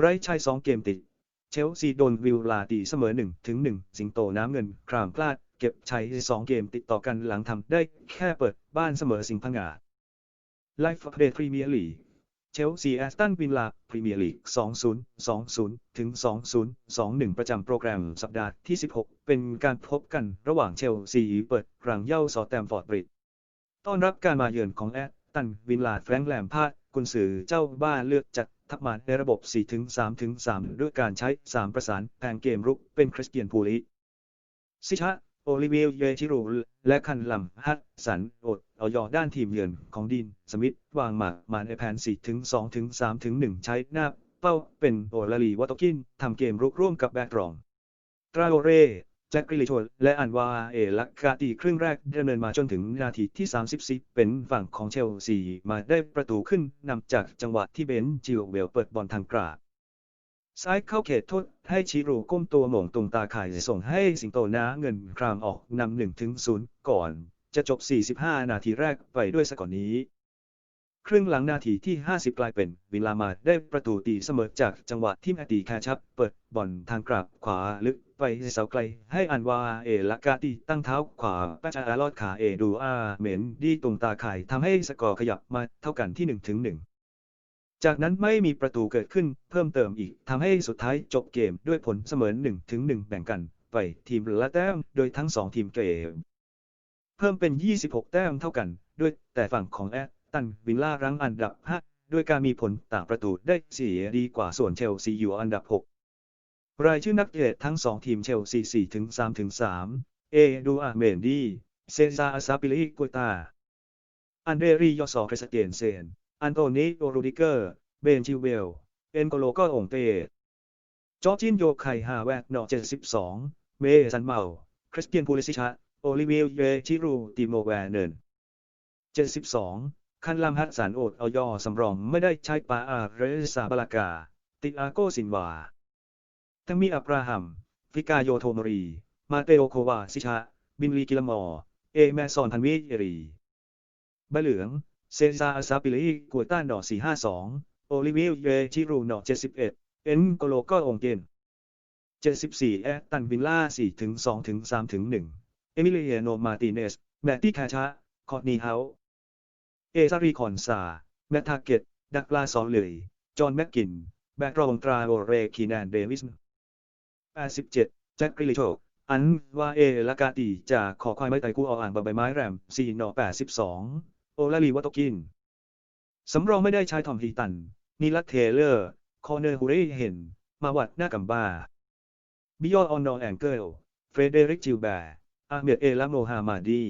ไร้ชัยสองเกมติด เชลซีโดนวิลลาตีเสมอ1ถึง1สิงโตน้ำเงินครามพลาด เก็บชัยสองเกมติดต่อกันหลังทำได้แค่เปิดบ้านเสมอสิงห์พังงาไลฟ์เดย์พรีเมียร์ลีกเชลซีแอสตันวิลลาพรีเมียร์ลีก 2020 ถึง 2021 ประจำโปรแกรมสัปดาห์ที่ 16 เป็นการพบกันระหว่างเชลซีเปิดรังเย่าซอแตมฟอร์ดบริดต้อนรับการมาเยือนของแอสตันวิลลาแฟรงค์แลมพาดกุนซือเจ้าบ้านเลือกจัด ทัพมาในระบบ 4-3-3 ด้วยการใช้ 3 ประสานแผนเกมรุกเป็นคริสเตียนพูลิซิชะโอลิเวียเยชิรูและคันลัมฮัตสันโอดเออยอด้านทีมเยือนของดิน สมิธวางหมากมาในแผน 4-2-3-1 ใช้หน้า เป้าเป็นโอลาลีวัตกินทำเกมรุกร่วมกับแบ็กรองตราโอเร แจ็คกริลิชและอันวาเอลักกาตีครึ่งแรกดำเนินมาจนถึงนาทีที่ 34 เป็นฝั่งของเชลซีมาได้ประตูขึ้นนำจากจังหวะที่เบนจิวเวลเปิดบอลทางกราบซ้ายเข้าเขตโทษให้ชิรูก้มตัวหม่งตรงตาข่ายส่งให้สิงโตน้าเงินครามออกนำ1ถึง0ก่อน จะจบ 45 นาทีแรกไปด้วยสกอร์นี้ ครึ่งหลังนาทีที่ 50 กลายเป็นวิลามาได้ประตูตีเสมอจากจังหวะที่แมตตีแคชับ เปิดบอลทางกราบขวาลึกไปเสาไกล ให้อันวาเอละกาตีตั้งเท้าขวาแปะอาลอดขาเอดูอาเหม็นดีตรงตาข่ายทำให้สกอร์ขยับมาเท่ากันที่1ถึง1จากนั้นไม่มีประตูเกิดขึ้นเพิ่มเติมอีกทำให้สุดท้ายจบเกมด้วยผลเสมอ1ถึง1แบ่งกันไปทีมละแต้มโดยทั้ง 2 ทีมเกม เพิ่มเป็น 26 แต้มเท่ากัน ด้วยแต่ฝั่งของแอ ตันวิลล่ารั้งอันดับ 5 ด้วยการมีผลต่างประตูได้เสียดีกว่าส่วนเชลซีอยู่อันดับ 6 รายชื่อนักเตะทั้งสองทีมเชลซี4ถึง3ถึง3เอดูอาเมนดีเซซาอาซาปิลิกุตา อันเดรียอสอคริสเตียนเซน อันโตนีโอรูดิเกอร์ เบนชิวเวล เอ็นโกโลก็องเตจอร์จินโยไคฮาแวกนอ72 เมซันเมา คริสเตียนพูลิซิชะ โอลิเวียเยชิรูติโมแวเนน72 คันลำฮัสันโอดออยอสำรองไม่ได้ใช้ปาอาเรซาบลากา ติอาโกสินวาทั้งมีอับราฮัม ฟิกาโยโทมรี มาเตโอโควาซิชะ บินลีกิลมอ เอแมซอนพันวิเอรีใบเหลือง เซซาอาซาปิลีกัวต้าหนอ452โอลิเวียเยชิรูหนอ71เอ็ดเอ็นโกโลก็องเกน74แอตตันวิลล่า4ถึง2ถึง3ถึง1เอมิเลียโนมาติเนส แมตตี้คาชะ คอร์นีเฮา เอซารีคอนซา แมททาเกต ดักลาซอลเลย จอห์นแม็กกิน แบกรองตราโอเรคีแนนเดวิส87แจ็คกริลิโชอันว่าเอละกาตีจากขอควายไม้ไตกู้ออ่างใบไม้แรมซีนอ82 โอลาลีวัตกิน สำรองไม่ได้ใช้ทอมฮีตัน นิลัตเทเลอร์ คอเนอร์ฮูเรเฮนมาวัดหน้ากัมบาบิยอออนนอแองเกิล เฟรเดริกจิลแบร์อาเมียเอลาโมฮามาดี